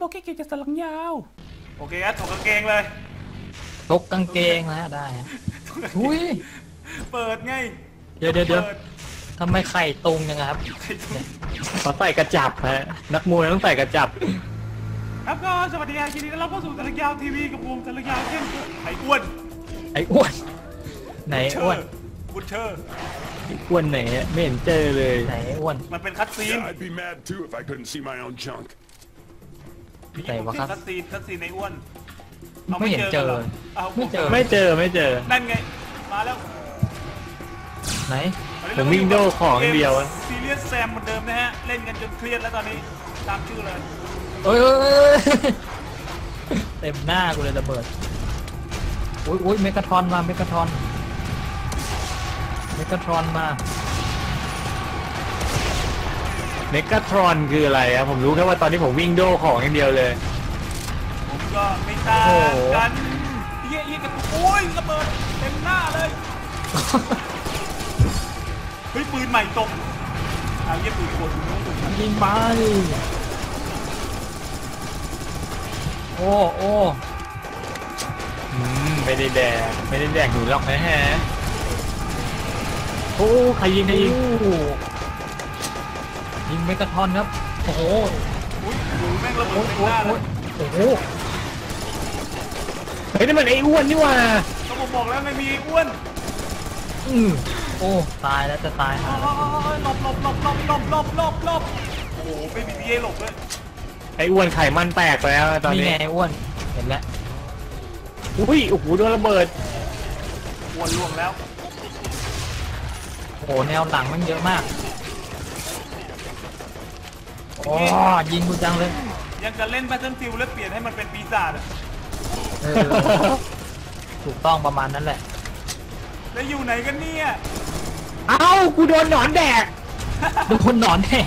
เขาบอกแค่เกงจะสลังยาว โอเคครับถกกางเกงเลยตกกางเกงแล้วได้ฮะอุ้ยเปิดไงเดี๋ยวเดี๋ยวเดี๋ยวปิทำไมไข่ตุงยังไงครับเขาใส่กระจับฮะนักมวยต้องใส่กระจับ ครับก็สวัสดีครับยินดีต้อนรับเข้าสู่สลังยาวทีวีกับผมสลังยาวเช่นเคยไอ้อ้วนไอ้อ้วนไหนเชอ้อวนร์บุชเชอร์อ้วนไหนอะไม่เห็นเจอเลยไหนอ้วนมันเป็นคัตซีน Yeah, I'd be mad too if I couldn't see my own junk. ไหนวะครับคัตซีนคัตซีนในอ้วนาไม่เห็นเจอกัหรเอาไม่เจอ ไม่เจอไม่เจอ นั่นไง มาแล้วไหน ผมวิ่งโดของอย่างเดียวอะ ซีเรียสแซมเหมือนเดิมนะฮะ เล่นกันจนเครียดแล้วตอนนี้ ตามชื่อเลย เอ้ยเอ้ยเอ้ยเต็มหน้ากูเลยระเบิดอุ้ยอุ้ยเมกาทรอนมาเมกาทรอนเมกาทรอนมา เมกาทรอนคืออะไรอะผมรู้แค่ว่าตอนนี้ผมวิ่งโดของอย่างเดียวเลย ผมก็ไม่ต่างโอ้โหกันเยี่ยเยี่ยกับโอ้ยระเบิดเต็มหน้าเลยเฮ้ยปืนใหม่ตกเอาเยี่ยปืนโคตรอยู่นู้นยิงไปโอ้โอ้อืมไม่ได้แดกไม่ได้แดกหนูหรอกนะฮะโอ้ใครยิงใครยิงโอ้ ยิงเมกาทรอนครับ โอ้โหอุ้ยหูแม่งระเบิโอ้ดโหเต็มหน้าเลยโอ้โหโอ้โหเฮ้ยนี่มันไอ้อ้วนนี่หว่าก็ผมบอกแล้วไม่มีอ้วนอือโอ้ตายแล้วจะตายอ๋หาอหลบหลบหลบหลบหลบหลบหลบหลบโอ้โหไม่มีที่ให้หลบเลยไอ้อ้วนไขมันแตกไปแล้วตอนนี่นี้ไงอ้วน เห็นแล้วอุ้ยโอ้โหโดนระเบิดอ้วนล่วงแล้วโอ้โหแนวหลังมันเยอะมาก โอ้ยิงกูจังเลยยังจะเล่น Battlefield แล้วเปลี่ยนให้มันเป็นปีศาจอะเออถูกต้องประมาณนั้นแหละ แล้วอยู่ไหนกันเนี่ยเอ้ากูโดนหนอนแดกโดนหนอนแน่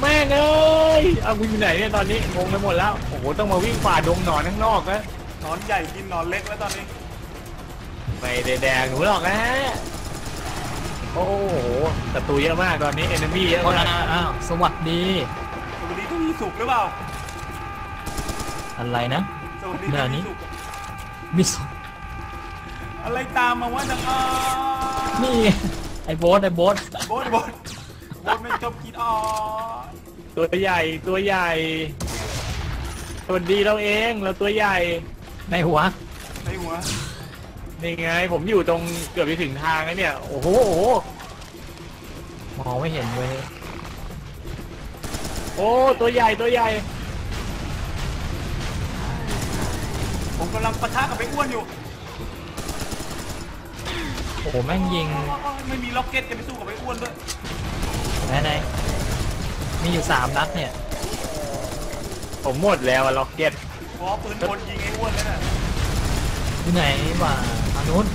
แม่งเอ้ยเอากูอยู่ไหนเนี่ยตอนนี้งงไปหมดแล้วโอ้โหต้องมาวิ่งฝ่าดงหนอนข้างนอกนะหนอนใหญ่กินหนอนเล็กแล้วตอนนี้ไม่ได้แดงหนูหรอกนะโอ้โหศัตรูเยอะมากตอนนี้เอนมี่เยอะคนมาละกอ้าวสวัสดี ดีทุกที่สุขหรือเปล่าอะไรนะสวัสดีเดี๋ทุยวกนี้ที่สุขมิสอะไรตามมาว่าจังอ่านี่ไงไอ้โบ๊ทไอ้โบ๊ทโบดโบดโบดไม่ชอบกินอ๋อตัวใหญ่ตัวใหญ่สวัสดีเราเองเราตัวใหญ่ในหัวในหัวนี่ไง ผมอยู่ตรงเกือบไปถึงทางแล้วเนี่ย โอ้โหโอ้โหมองไม่เห็นเว้ย โอ้ตัวใหญ่ตัวใหญ่ ผมกำลังปะทะกับไอ้อ้วนอยู่โอ้โหแม่งยิงอ๋ออ๋อไม่มีล็อกเก็ตจะไปสู้กับไอ้อ้วนด้วยไหนไหนมีอยู่สามนัดเนี่ย ผมหมดแล้วอะล็อกเก็ตขอปืนบนยิงไอ้อ้วนเลยน่ะอยู่ไหนวะทางนู้น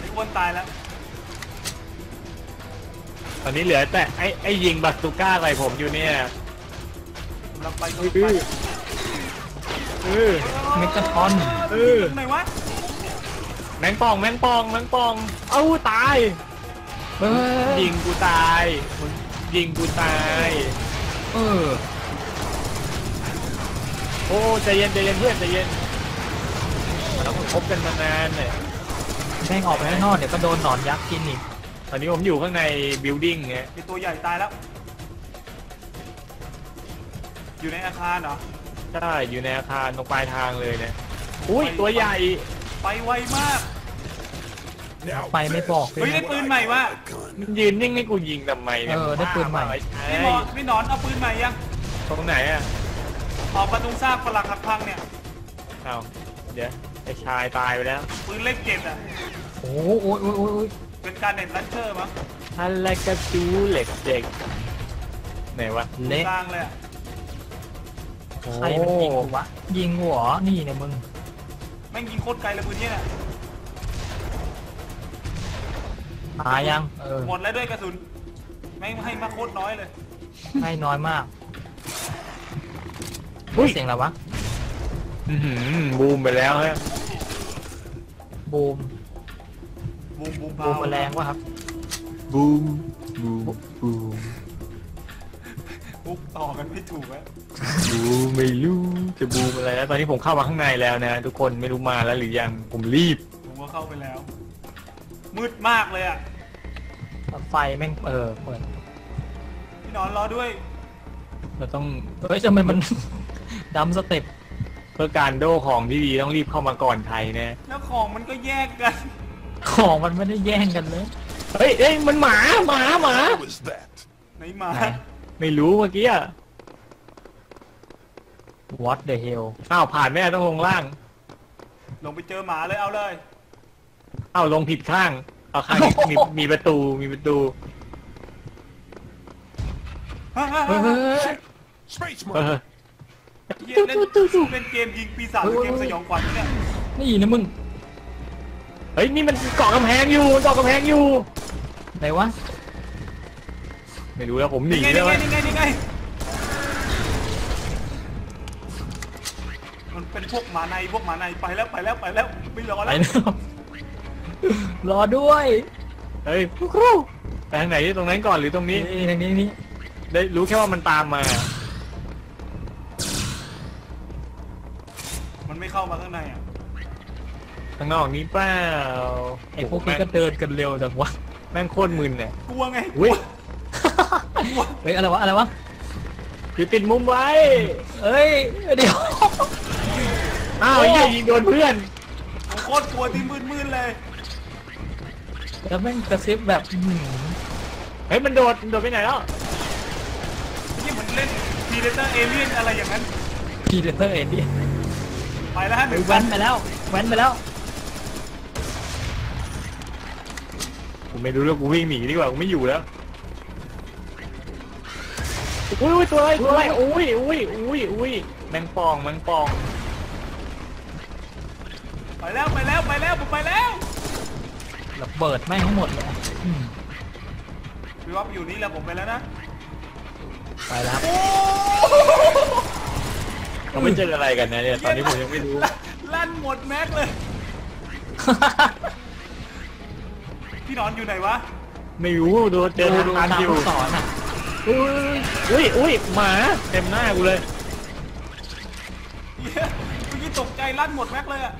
ไอ้อ้วนตายแล้ว ตอนนี้เหลือแต่ไอ้ไอ้ยิงบัตตูก้าใส่ผมอยู่เนี่ยกำลังไปอื้กำลังไปอเออเมกาทอนเออตรงไหนวะแมงป่องแมงป่องแมงป่อง เอ้าตายเฮ้ยยิงกูตายมึงยิงกูตายเออโอ้ใจเย็นใจเย็นเพื่อนใจเย็นเราก็คบกันมานานเนี่ยแม่งออกไปข้างนอกเดี๋ยวก็โดนหนอนยักษ์กินอีก ตอนนี้ผมอยู่ข้างในบิลดิ้งไงไอ้ตัวใหญ่ตายแล้ว อยู่ในอาคารเหรอ ใช่อยู่ในอาคารตรงปลายทางเลยเนี่ยอุ้ยตัวใหญ่ไปไวมาก Now ไปไม่บอกเลเฮ้ยยได้นะปืนใหม่วะ gun. มันยืนนิ่งให้กูยิงทำไมเนี่ยเออได้ปืนใหม่ใช่ไม่หมอนไม่หนอนเอาปืนใหม่ยังตรงไหนอะออกมาตรงซากปลักหักพังเนี่ย เอาเดี๋ยวไอ้ชายตายไปแล้วปืนเล็กเจ็ดอะโอ้โหโอ้ยโอ้ยโอ้ยโอ้ย เป็นการเน็ตลันเชอร์มั้งทันแลกระจูเหล็กเด็กไหนวะเละกลางเลยอะใครมันยิงกูวะยิงกูเหรอนี่เนี่ยมึงแม่งยิงโคตรไกลเลยปืนเนี้ยน่ะตายยังเออหมดแล้วด้วยกระสุนแม่งให้มาโคตรน้อยเลยให้น้อยมากอุ้ยเสียงอะไรวะ อื้อหือบูมไปแล้วฮะบูม บูมบูมบูมแมลงวะครับบูมบูมบูมปุ๊บต่อกันไม่ถูกแล้วบูมไม่รู้จะบูมอะไรแล้วตอนนี้ผมเข้ามาข้างในแล้วนะทุกคนไม่รู้มาแล้วหรือยังผมรีบผมก็เข้าไปแล้ว มืดมากเลยอะไฟแม่งเออเปิดพี่นอนรอด้วย เราต้องเฮ้ยทำไมมันดำสเต็ปเพื่อการโดของที่ดีต้องรีบเข้ามาก่อนใครนะแล้วของมันก็แยกกัน ของมันไม่ได้แย่งกันเลย เฮ้ยเอ้ยมันหมาหมาหมา What was that? ไหนหมาไหนไม่รู้เมื่อกี้อะ What the hell อ้าวผ่านแม่ต้องลงล่าง ลงไปเจอหมาเลยเอาเลย อ้าวลงผิดข้าง เอาข้างนี้มีมีประตูมีประตูเฮ้ยเฮ้ยเฮ้ย Space เอ Marine! อ เหี้ยเล่นเล่นเกมยิงปีศาจหรือเกมสยองขวัญเนี่ย นี่นะมึง เฮ้ยนี่มันเกาะกำแพงอยู่มันเกาะกำแพงอยู่ไหนวะไม่รู้แล้วผมหนีนี่ไงแล้วนี่ไงนี่ไงนี่ไงมันเป็นพวกหมาในพวกหมาในไปแล้วไปแล้วไปแล้วไม่รอไหนแล้วนะรอด้วยเฮ้ยครูครูไปทางไหนตรงนั้นก่อนหรือตรงนี้ นี่ทางนี้นี่ได้รู้แค่ว่ามันตามมา มันไม่เข้ามาข้างในอะ ข้างนอกนี้เปล่าไอ้พวกนี้ก็เดินกันเร็วจังวะแม่งโคตรมึนเนี่ยกลัวไงกอุ้ลัยวกลัวเฮ้ยอะไรวะอะไรวะคือติดมุมไว้เอ้ยเดี๋ยวอ้าวไอ้เหี้ยยิงโดนเพื่อนผมโคตรกลัวที่มืดๆเลยแล้วแม่งกระซิบแบบอื้อหือเฮ้ยมันโดดมันโดดไปไหนแล้วนี่มันเล่นพีเดเตอร์เอเลี่ยนอะไรอย่างนั้นพีเดเตอร์เอ็นดี้ไปแล้วฮะหเฮ้นึ่ยงแว้นไปแล้วแว้นไปแล้ว ผมไม่รู้แล้วกูวิ่งหนีดีกว่ากูไม่อยู่แล้วอุ้ยอุ้ยตัวอะไรตัวอะไรอุ้ยอุ้ยอุ้ยอุ้ยแมงปองแมงปองไปแล้วไปแล้วไปแล้วผมไปแล้วระเบิดแม่งทั้งหมดเลยอืมพี่วับอยู่นี่แล้วผมไปแล้วนะไปแล้วครับโอ้เราไม่เจออะไรกันนะเนี่ยตอนนี้ผมยังไม่รู้ ลั่นลั่นหมดแม็กเลย พี่หนอนอยู่ไหนวะ ไม่รู้ดูเจอดูทางดูตันตามอยู่ลูกศรอะอุ้ยอุ้ยอุ้ยหมาเต็มหน้ากูเลยเหี้ยเมื่อกี้ตกใจลั่นหมดแม็กเลยอะ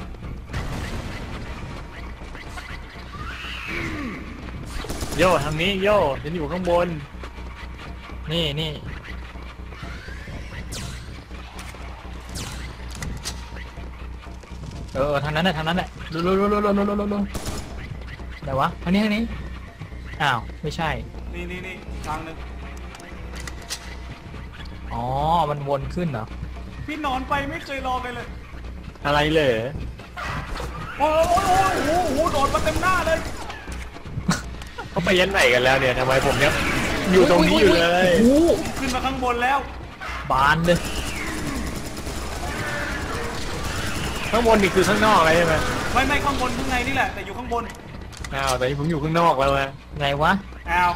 โยทางนี้โยฉันอยู่ข้างบน นี่นี่เออเออทางนั้นแหละทางนั้นแหละลุลุลุลุลุลุลุลุ ลุไหนวะทางนี้ทางนี้ อ้าว ไม่ใช่ นี่นี่นี่ทางหนึ่งอ๋อ มันวนขึ้นเหรอ พี่หนอนไปไม่เคยรอไปเลย อะไรเลย โอ้โหโอ้โหโอ้โหโดดมาเต็มหน้าเลย เขาไปยันไหนกันแล้วเนี่ยทำไมผมเนี่ยอยู่ตรงนี้อยู่เลยโอ้โหขึ้นมาข้างบนแล้ว บานเลย ข้างบนนี่คือข้างนอกอะไรใช่ไหมไม่ไม่ข้างบนข้างในนี่แหละ แต่อยู่ข้างบน อ้าวแต่นี่ผมอยู่ข้างนอกแล้วนะไงวะ อ้าว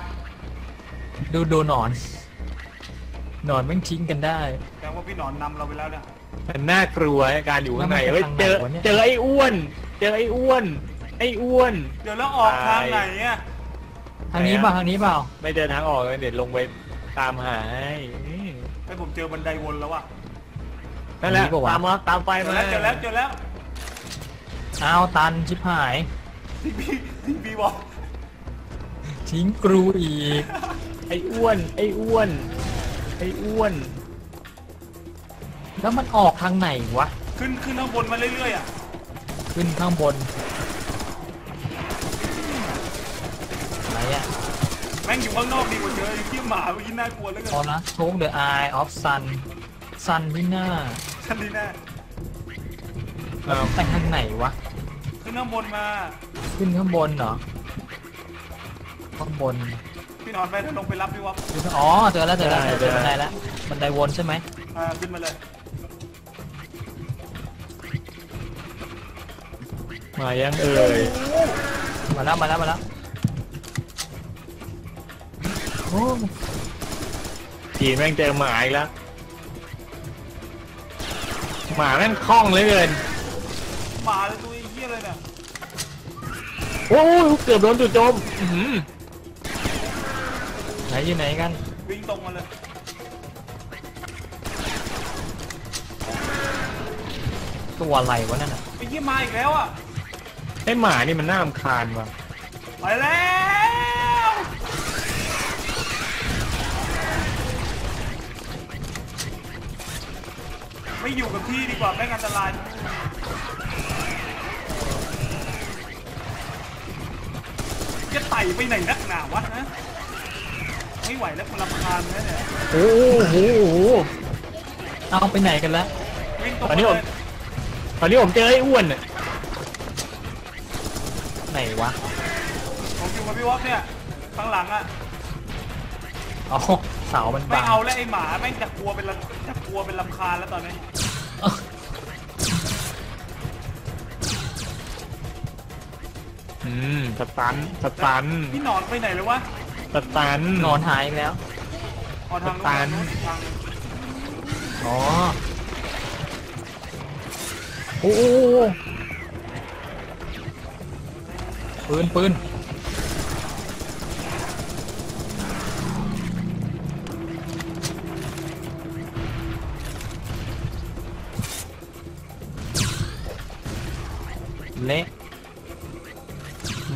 ดูดูหนอน หนอนแม่งทิ้งกันได้แสดงว่าพี่หนอนนำเราไปแล้วเนี่ย มันน่ากลัวการอยู่ข้างในแล้วมันเฮ้ยไปเจอทางไหนวะเนี่ย เจอไอ้อ้วน เจอไอ้อ้วน ไอ้อ้วน เดี๋ยวแล้วออกทางไหนอะทางนี้เปล่าทางนี้เปล่าไม่เดินทางออกเลยเดี๋ยวลงไปตามหาให้นี่ให้ผมเจอบันไดวนแล้วอะนั่นแหละอันนี้ปะวะตามมาตามไปเจอมาแล้วเจอแล้วเจอแล้ว อ้าวตันชิบหาย ที่พี่ที่พี่บอกทิ้งกรูอีก ไอ้อ้วน ไอ้อ้วน ไอ้อ้วน แล้วมันออกทางไหนวะ ขึ้นขึ้นข้างบนมาเรื่อยๆอะขึ้นข้างบนอะไรอะแม่งอยู่ข้างนอกดีกว่าเจอไอ้ที่หมาเมื่อกี้น่ากลัวเหลยพอละโชคเดอะไอออฟซันซันที่หน้าท่านนี่แน่แล้วไปทางไหนวะขึ้นข้างบนมา ขึ้นข้างบนเหรอ ข้างบน พี่หนอนไปลงไปรับพี่วับขึ้นอ๋อเจอแล้วเจอแล้วเจอเจอบันไดแล้วบันไดวนใช่ไหมอ่าขึ้นมาเลย มายังเอ่ยมาแล้วมาแล้วมาแล้วโอ้ทีแม่งเจอหมาอีกแล้วหมาแม่งคล่องเหลยเกินหมาเลยตัว โอ้ยเกือบโดนจู่โจมไหนอยู่ไหนกัน วิ่งตรงมาเลยตัวอะไรวะนั่นอะไอ้ยี่มาอีกแล้วอะ ไอหมานี่มันน่ารำคาญว่ะไปแล้วไม่อยู่กับที่ดีกว่าแม่งอันตราย จะไต่ไปไหนนักหนาวะฮะไม่ไหวแล้วคุณรำคาญแล้วเนี่ยโอ้โหโอ้โหเอาไปไหนกันแล้ววิ่งตรงตอนไปนี้เลผมยตอนนี้ผมเจอไอ้อ้วนอะไหนวะผมอยู่กับพี่วอฟเนี่ยข้างหลังอะ อ๋อเสามันไม่บังเอาแล้วไอ้หมาแม่งจะกลัวเป็นลำจะกลัวเป็นลำคาญแล้วตอนนี้ อืมสตันสตันพี่หนอนไปไหนเลยวะสตันนอนหายอีกแล้ว ออทางนู้นตาลทางนู้นทางอ๋อ โอ้โหปืนปืน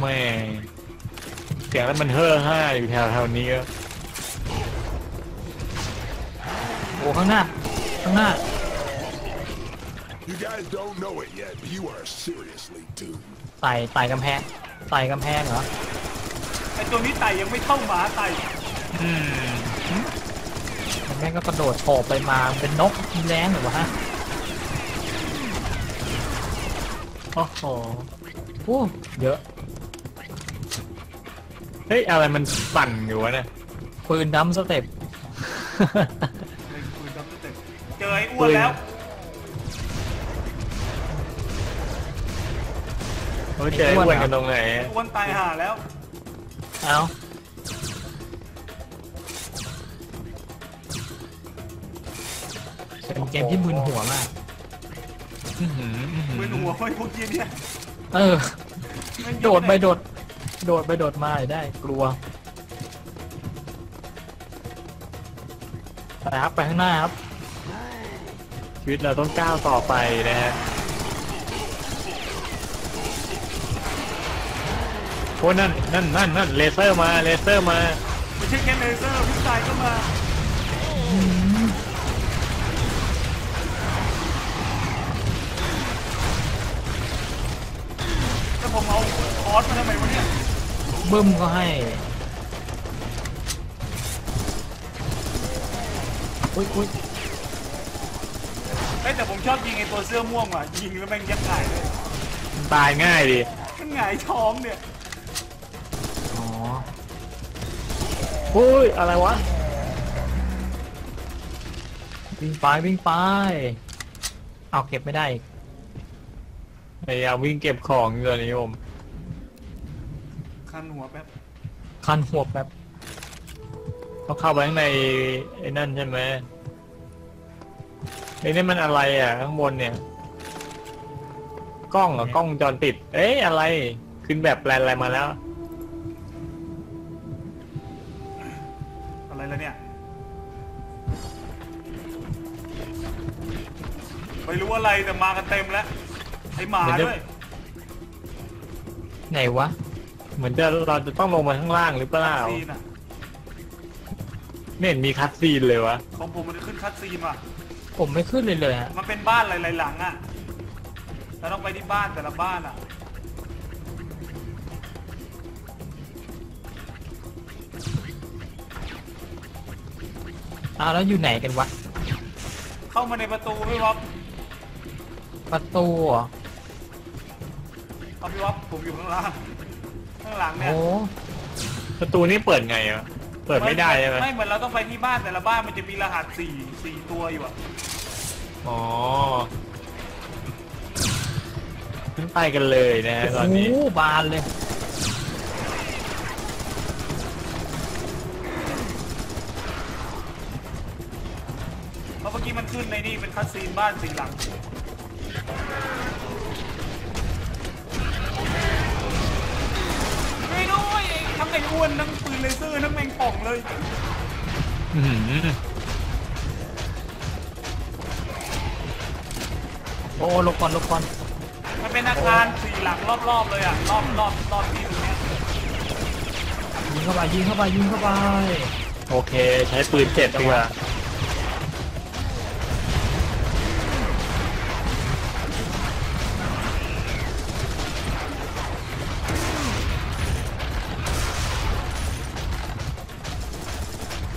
ม่เสียงแล้วมันเฮ่อห้าอยู่แถวแถวๆนี้อะโอ้ข้างหน้า ข้างหน้า You guys don't know it yet, but you are seriously doomed. ไต่ไต่กำแพงไต่กำแพงเหรอไอ้ตัวนี้ไต่ยังไม่เท่าหมาไต่อืมมันแม่งก็กระโดดโฉบไปมาเป็นนกมีแรงเหรอวะฮะโอ้โหโอ้เยอะ เฮ้ย อะไรมันสั่นอยู่วะเนี่ยปืนดัมสเต็ปไอ้ปืนดำสเต็ปเจอไอ้อ้วนแล้วเขาเจอไอ้อ้วนกันตรงไหนไอ้อ้วนตายห่าแล้วเอาเป็นเกมที่มึนหัวมาก อื้อหืออื้อหือมือหัวไอ้พวกยีเนี่ยเออ แม่งโดดไปโดด โดดไปโดดมาได้กลัวไปครับไปข้างหน้าครับ ชีวิตเราต้องก้าวต่อไปนะฮะโอ้นั่นนั่นนั่นนั่นเลเซอร์มาเลเซอร์มา ไม่ใช่แค่เลเซอร์พิซซ่าก็มาแล้วผมเอาคอร์สมาทำไมวะเนี่ย บึ้มก็ให้อุ้ยอุ้ยเอ้ยแต่ผมชอบยิงไอ้ตัวเสื้อม่วงว่ะยิงแล้วแม่งยัดหายเลยตายง่ายดิมันหงายท้องเนี่ยอ๋ออุ้ยอะไรวะวิ่งไปวิ่งไปเอาเก็บไม่ได้อีกพยายามวิ่งเก็บของอยู่ตอนนี้ผม คันหัวแป๊บคันหัวแบบเขาเข้าไปข้างในไอ้นั่นใช่ไหมไอ้นี่มันอะไรอะข้างบนเนี่ย กล้องเหรอกล้องวงจรปิด เอ๊ะอะไร ขึ้นแบบแปลนอะไรมาแล้ว อะไรแล้วเนี่ยไม่รู้อะไรแต่มากันเต็มแล้วไอ้หมาเดี๋ยว ด้วยไหนวะ เหมือนจะเราจะต้องลงมาข้างล่างหรือเปล่าซีนอะไม่เห็นมีคัดซีนเลยวะ ของผมมันขึ้นคัดซีนว่ะ ผมไม่ขึ้นเลยเลยฮะ มันเป็นบ้านหลายๆหลังอะเราต้องไปที่บ้านแต่ละบ้านอะอ้าวแล้วอยู่ไหนกันวะ เข้ามาในประตูพี่วอฟประตูเหรอเอาพี่วอฟผมอยู่ข้างล่าง ข้างหลังเนี่ย โอ้ประตูนี้เปิดไงอะเปิดไม่ได้ใช่ไหมไม่เหมือนเราต้องไปที่บ้านแต่ละบ้านมันจะมีรหัสสี่สี่ตัวอยู่อะอ๋อขึ้นไปกันเลยนะฮะตอนนี้ โอ้บานเลยเพราะเมื่อกี้มันขึ้นในนี่เป็นคัดซีนบ้านสี่หลัง งไอ้อ้วนทั้งปืนเลเซอร์ทั้งแมงป่องเลย อื้อหือโอ้หลบก่อนหลบก่อนมันเป็นอาคารสี่หลังรอบๆเลยอะรอบรอบรอบที่ตรงเนี้ยยิงเข้าไปยิงเข้าไปยิงเข้าไปโอเค ใช้ปืนเจ็ดดีกว่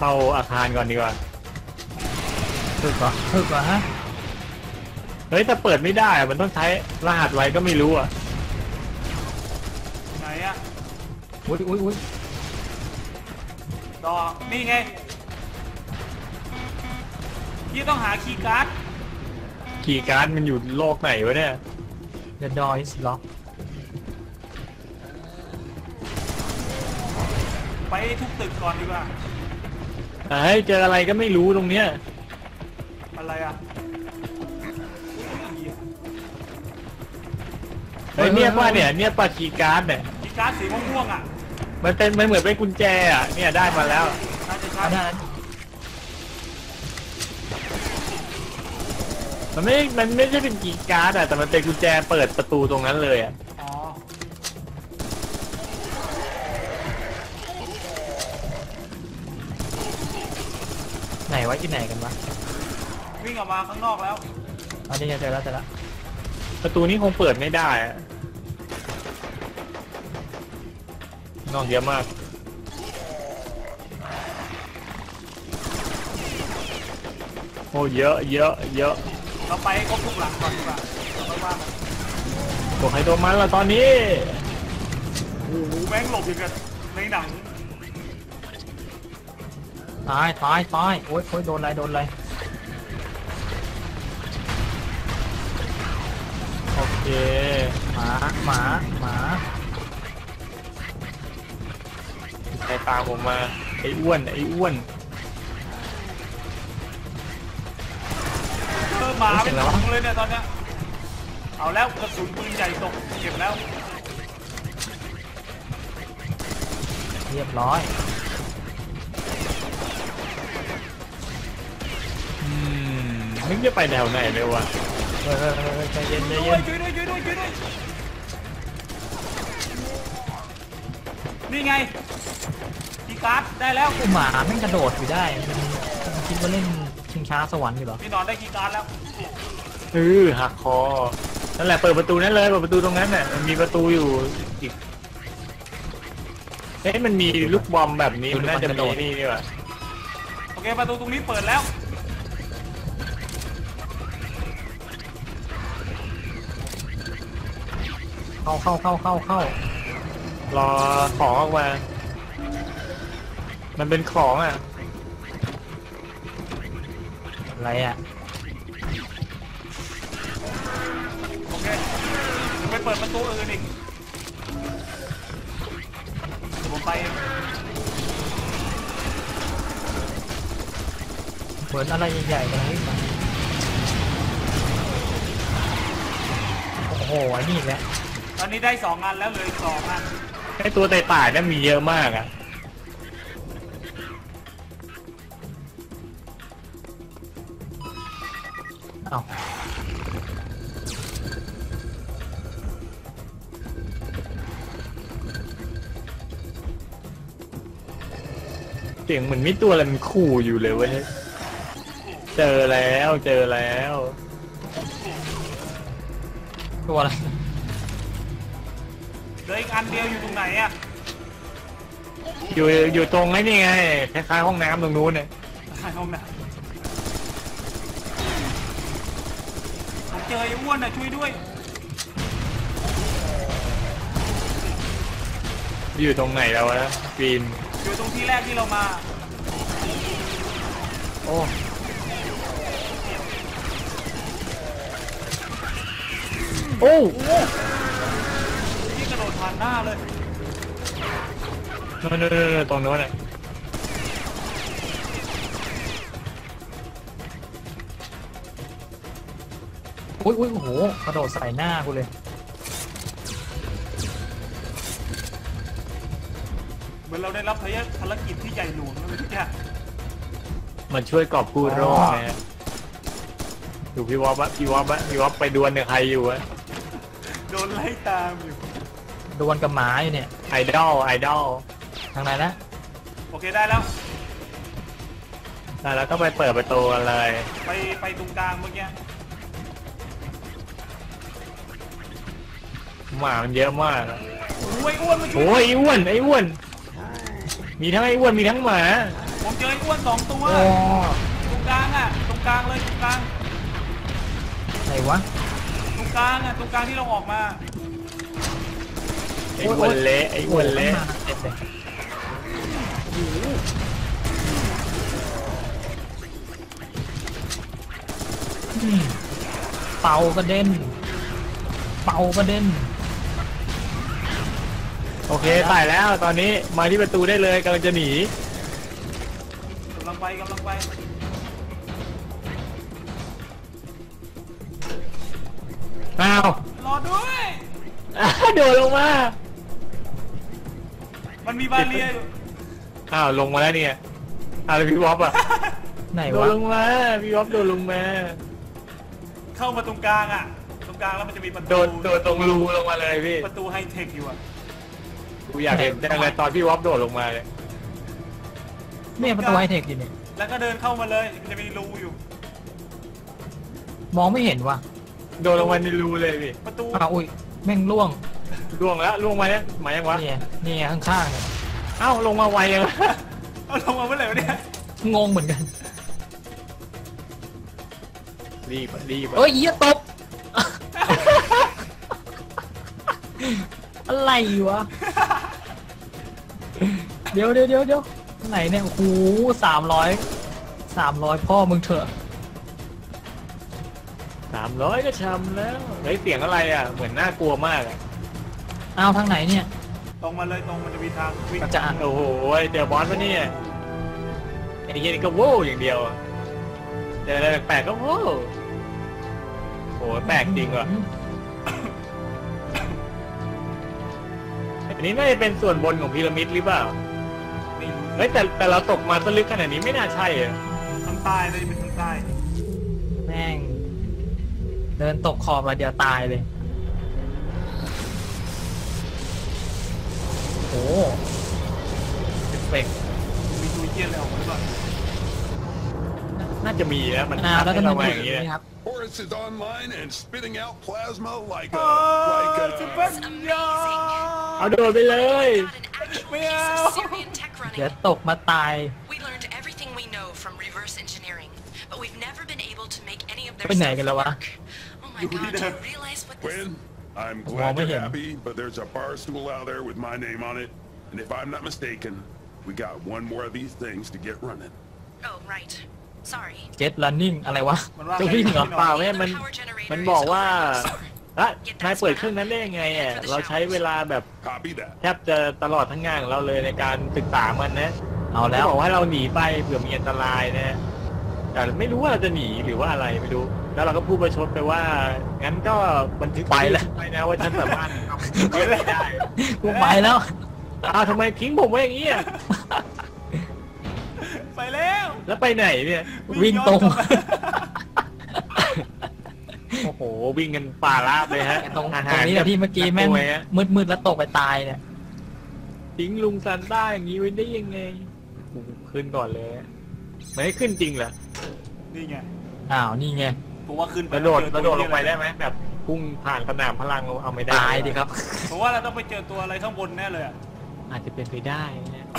เข้าอาคารก่อนดีกว่าถึกเหรอถึกเหรอฮะเฮ้ยแต่เปิดไม่ได้อะมันต้องใช้รหัสไว้ก็ไม่รู้อะไหนอะอุ้ยอุ้ยอุ้ยดอกนี่ไงยี่ต้องหาคีย์การ์ดขี่การ์ดมันอยู่โลกไหนวะเนี่ย The door is locked ไปทุกตึกก่อนดีกว่า เฮ้ยเจออะไรก็ไม่รู้ตรงเนี้ย อะไรอะเฮ้ยเนี่ยป่ะเนี่ยเนี่ยป่ะคีย์การ์ดเนี่ยคีย์การ์ดสีม่วงๆอะมันเป็นมันเหมือนเป็นกุญแจอะเนี่ยได้มาแล้ว น่าจะใช่อันนั้นมันไม่ มันไม่ใช่เป็นคีย์การ์ดอะแต่มันเป็นกุญแจเปิดประตูตรงนั้นเลยอะ วะที่ไหนกันวะวิ่งออกมาข้างนอกแล้วอันนี้เจอแล้วเจอแล้วประตูนี้คงเปิดไม่ได้อะนอกเยอะมากโอ้เยอะเยอะเยอะเราไปให้ครบทุกหลังก่อนดีกว่าเราค่อยว่ากันตัวใครตัวมันละตอนนี้โอ้โหแม่งหลบอย่างกับในหนัง ตายตายตายโอ้ยโอ้ยโดนอะไรโดนอะไรโอเคหมาหมาหมาใครตามผมมาไอ้อ้วนไอ้อ้วนเออหมาเป็นถุงเลยเนี่ยตอนเนี้ยเอาแล้วกระสุนปืนใหญ่ตกเก็บแล้ว เรียบร้อย มนึกจะไปแนวไหนเลยวะเออเออเออใจเย็นใจช่เย็วยนช่วยด้วยช่วยด้วยช่วยด้วยนี่ไงคีย์การ์ดได้แล้วหมาแม่งกระโดดอยู่ได้มันมันคิดว่าเล่นชิงช้าสวรรค์อยู่เหรอพี่นอนได้คีย์การ์ดแล้วเออหักคอนั่นแหละเปิดประตูนั้นเลยเปิดประตูตรงนั้นน่ะมันมีประตูอยู่อีกเอ๊ะมันมีลูกบอมแบบนี้มันน่าจะมีนี่นี่ว่ะโอเคประตูตรงนี้เปิดแล้ว เข้าเข้าเข้าเข้าเข้ารอของออกมามันเป็นของอะ อะไรอะ โอเคเดี๋ยวไปเปิดประตูอื่นอีกเดี๋ยวผมไปเองเหมือนอะไรใหญ่ๆกันวิ่งมาโอ้โหไอ้นี่แหละ ตอนนี้ได้สองอันแล้วเหลยสองอันไอตัวไต่ต่ายๆนั่นมีเยอะมากอะเอ้าเสียงเหมือนมีตัวอะไรมันขู่อยู่เลยเว้ย เจอแล้วเจอแล้ว ตัวอะไรเห ลืออีกอันเดียวอยู่ตรงไหนอะอยู่อยู่ตรงไอ้นี่ไงคล้ายๆห้องน้ำตรงนู้นเนี่ยใช่ห้องน้ำผมเจอไอ้อ้วนน่ะช่วยด้วย อยู่ตรงไหนแล้วนะฟิล์มอยู่ตรงที่แรกที่เรามา โอ้โอ้ หน้าเลยโน่นๆๆตรงโน้นอะอุ้ยอุ้ยโอ้โหกระโดดใส่หน้ากูเลย เหมือนเราได้รับภารกิจที่ใหญ่หลวงนะพี่แจ๊คมันช่วยกอบกู้โรคนะฮะดูพี่วอปอะพี่วอปอะพี่วอปไปดวลกับใครอยู่อะโดนไล่ตามอยู่ ดวลกับหมาอยู่เนี่ยไอดอลไอดอลทางไหนนะโอเคได้แล้ว แล้วก็ไปเปิดประตูกันเลย ไปไปตรงกลางเมื่อกี้หมามันเยอะมากอะโอ้ยอ้วนมาช่วยโอ้ยไอ้อ้วนไอ้อ้วน มีทั้งไอ้อ้วนมีทั้งหมาผมเจอไอ้อ้วนสองตัวโอ้ตรงกลางอะตรงกลางเลยตรงกลางไหนวะตรงกลางอะตรงกลางที่เราออกมาไอ้อ้วนเละไอ้อ้วนเละมาเจ็บเลยอืมเป่ากระเด็น เป่ากระเด็น โอเคตายแล้วตอนนี้มาที่ประตูได้เลยกำลังจะหนีกำลังไปกำลังไปอ้าวรอด้วยอ้าวโดดลงมา มันมีบาเรียอยู่อ้าวลงมาแล้วเนี่ยอ้าวแล้วพี่วอปอะไหนโดดวะลงมาพี่วอปโดดลงมาเข้ามาตรงกลางอะ ตรงกลางแล้วมันจะมีประโดตูดโดดตรงรูลงมาเลยพี่ประตูไฮเทคอยู่อะกูอยากเห็นจังเลยตอนพี่วอปโดดลงมาเลยเนี่ยประตูไฮเทคอยู่เนี่ยแล้วก็เดินเข้ามาเลยมันจะมีรูอยู่ มองไม่เห็นว่ะโดดลงมาในรูเลยพี่ประตูอ้าวอุ้ยแม่งล่วง ล่วงแล้วล่วงมาเนี่ยหมายยังวะเนี่ยเนี่ยข้างๆเนี่ยเอ้าลงมาไวยังวะเอาลงมาเมื่อไหร่วะเนี่ยงงเหมือนกันรีบอะรีบอะเอ้ยเหี้ยตบ อะไรวะ เดี๋ยวเดี๋ยวเดี๋ยวเดี๋ยวไหนเนี่ยโอ้โหสามร้อยสามร้อยพ่อมึงเถอะสามร้อยก็ชำแล้วเฮ้ยเสียงอะไรอะ เหมือนน่ากลัวมากอะ เอาทางไหนเนี่ย ตรงมาเลยตรงมันจะมีทางวิ่งอาจารย์โอ้โหเจอบอสปะเนี่ยไอ้เหี้ยนี่ก็โว้อย่างเดียวอะเจออะไรแปลกๆก็โว้โอ้โหแปลกจริงว่ะอันนี้น่าจะเป็นส่วนบนของพีระมิดหรือเปล่าไม่รู้เฮ้ยแต่แต่เราตกมาสลึกขนาดนี้ไม่น่าใช่อะทางใต้เลยเป็นทางใต้แม่ง เดินตกขอบมาเดียวตายเลย โอ้เอฟเฟกต์มีตัวเยี่ยนอะไรออกมาหรือเปล่าน่าจะมีนะมันอ่าแล้วทำไมเราไม่มาอเห็ย่านงนี้นี่นะครับ Horus is online and spitting out plasma like เอ a อ like จะ a เป็นยาเอาโดดไปเลย Got an actual piece of Syrian tech เดี๋ยว running. ตกมาตาย We learned everything we know from reverse engineering, but we've never been able to make any of their ไปไหน stuff กันแล้ววะ work. Oh my You god, need do you to- realize what this... Quinn. I'm Well, glad we you're can. happy, but there's a bar stool out there with my name on it, and if I'm not mistaken, we got one more of these things to get running. Oh, right. Sorry. Get running อะไรวะมันว่าจะวิ่งเหรอเปล่าเนี่ยมันมันบอกว่าอะนายเปิดเครื่องนั้นได้ยังไงอะเราใช้เวลาแบบ Copy that. แทบจะตลอดทั้งงานของเราเลยในการศึกษามันนะ เอาแล้วบอกว่าให้เราหนีไปเผื่อมีอันตรายนะแต่ไม่รู้ว่าเราจะหนีหรือว่าอะไรไม่รู้ แล้วเราก็พูดประชดไปว่า งั้นก็บันทึกไปแล้ว ไปนะว่าฉันสามารถทำไม่ได้กูไปแล้ว อ้าวทำไมทิ้งผมไว้อย่างนี้อะ ไปแล้วแล้วไปไหนเนี่ย วิ่งตรงย้อนกลับมาโอ้โห วิ่งกันป่าราบเลยฮะตรงอาตรหางรนี้แหละที่เมื่อกี้แม่งนัวยฮะมืดๆแล้วตกไปตายเนี่ย ทิ้งลุงซันต้าอย่างนี้ไว้ได้ยังไงโอ้โหขึ้นก่อนเลย ไม่ให้ขึ้นจริงเหรอ นี่ไง อ้าว นี่ไง ผมว่าขึ้นไปกระโดดเจอกระโดดลงไปตัวได้ไหมแบบพุ่งผ่านสนามพลังเอาไม่ได้ตายดิครับ ผมว่าเราต้องไปเจอตัวอะไรข้างบนแน่เลยอะอาจจะเป็นไปได้นะ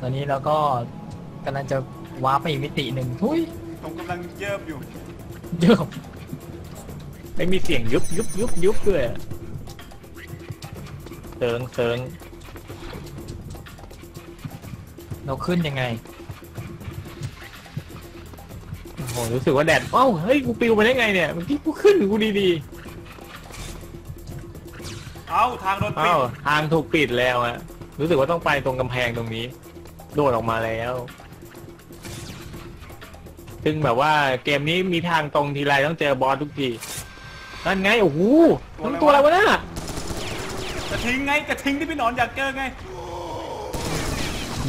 ตอนนี้เราก็กำลังจะว้าร์ปไปอีกมิติหนึ่งทุยผมกำลังเยิบอยู่ เยอะไม่มีเสียงยุบยุบยุบยุบด้วยเซิงเซิงเราขึ้นยังไง หรู้สึกว่าแดดเอ้าเฮ้ยกูปิวมาได้ไงเนี่ยเมื่อกี้กูขึ้นกูดีเอ้าทางโดนๆปิเอ้าดทางถูกปิดแล้วอะรู้สึกว่าต้องไปตรงกำแพงตรงนี้ โดดออกมาแล้ว ซึ่งแบบว่าเกมนี้มีทางตรงทีไรต้องเจอบอสทุกทีนั่นไงโอ้โหมันตัวอะไรวะน่ะกระทิงไงกระทิงที่พี่หนอนอยากเจอไง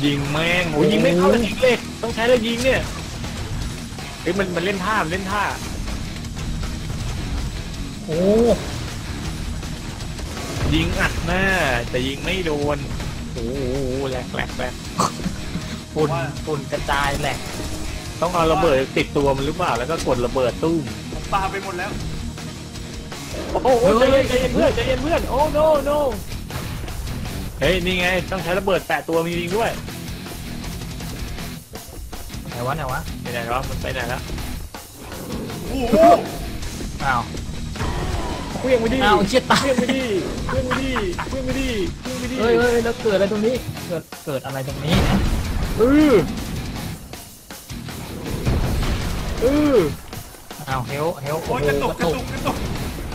ยิงแม่งโอ้ยยิงไม่เข้าเลยยิงเหล็กต้องใช้แล้วยิงเนี่ย ฮ้ยมันมันเล่นท่ามันเล่นท่า โอ้ยิงอัดหน้า แต่ยิงไม่โดน โอ้โหแหลกแหลกแหลกฝุ่นฝุ่นกระจายแหลกต้องเอาระเบิดติดตัวมันหรือเปล่าแล้วก็กดระเบิดตุ้มผมปาไปหมดแล้ว โอ้โหใจเย็นใจเย็นเพื่อนใจเย็นเพื่อนโอ้ no no เฮ้ยนี่ไง ต้องใช้ระเบิดแปะตัวมีจริงด้วยไห นวะไหนวะไปไหนวะมันไปไหนแล้วโอ้โหอ้าวเคลื่องไปดิอ้าวเชี่ยตายเคลื่องไปดิเคลื่องไปดิเคลื่องไปดิเคลื่องไปดิเฮ้ยเฮ้ยแล้วเกิดอะไรตรงนี้ เกิดเกิดอะไรตรงนี้เออเอออ้าวเฮลเฮลโอ้โอ้ยโหกระตุกกกระระตุตุกกกระตุก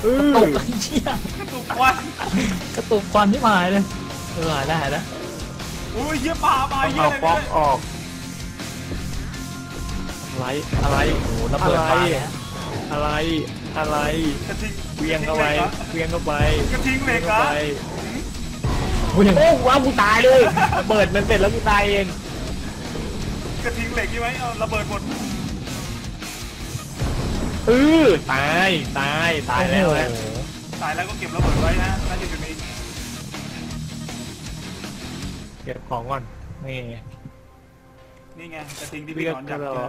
เออกระตุกไอ้เชี่ยกระตุกควันกระตุกควันที่หายเลยเออหายได้หายได้โอ้ยเหี้ยปามาต้องเหี้ยเอาอะไรป๊อกเนี่ยออก อะไรอะไรโอ้โหระเบิดอะไรมาเลยฮะอะไรอะไรกระทิงเวียงเข้าไปเวียงเข้าไปกระทิงเหล็เวียกงเหรเข้าอไปโอ้ยโอ้ว้าวกูตายเลยระเบิดมันเสร็จแล้วกูตายเองกระทิงเหล็กใช่ไหมเอาระเบิดหมดเออตายตายตายแล้วนะโอ้โหตายแล้วก็เก็บระเบิดไว้นะน่าจะอยู่ในเก็บของก่อนนี่ นี่ไงกระทิงที่พี่หนอนอยากเจอ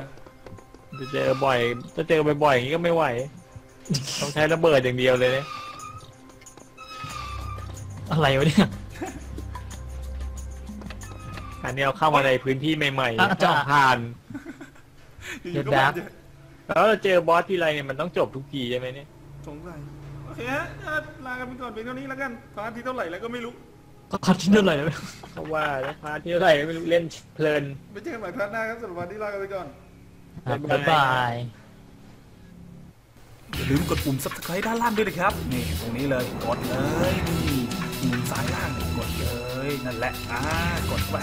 จะเจอบ่อยจะเจอบ่อยๆอย่างนี้ก็ไม่ไหว ต้องใช้ระเบิดอย่างเดียวเลยเนี่ยอะไรวะเนี่ยอันนี้เอาเข้ามาในพื้นที่ใหม่อะๆจะต้องผ่าน อยู่ๆก็เดี๋ยวมาดับเจอแล้วเราเจอบอสทีไรเนี่ยมันต้องจบทุกทีใช่ไหมเนี่ย สงสัยโอเคฮะอะลากันไปก่อนเพียงเท่านี้แล้วกันพาร์ทที่เท่าไหร่แล้วก็ไม่รู้ ก็คัดที่นั่นเลยเพราะว่าแล้วพาร์ทที่เท่าไหร่ไม่รู้เล่นเพลิน ไม่เจอกันใหม่พาร์ทหน้าครับสำหรับวันนี้ลากันไปก่อน บ๊ายบาย อย่าลืมกดปุ่ม subscribe ด้านล่างด้วยนะครับ นี่ตรงนี้เลย กดเลย นี่มุมซ้ายล่างกดเลย นั่นแหละ อ่า กดไป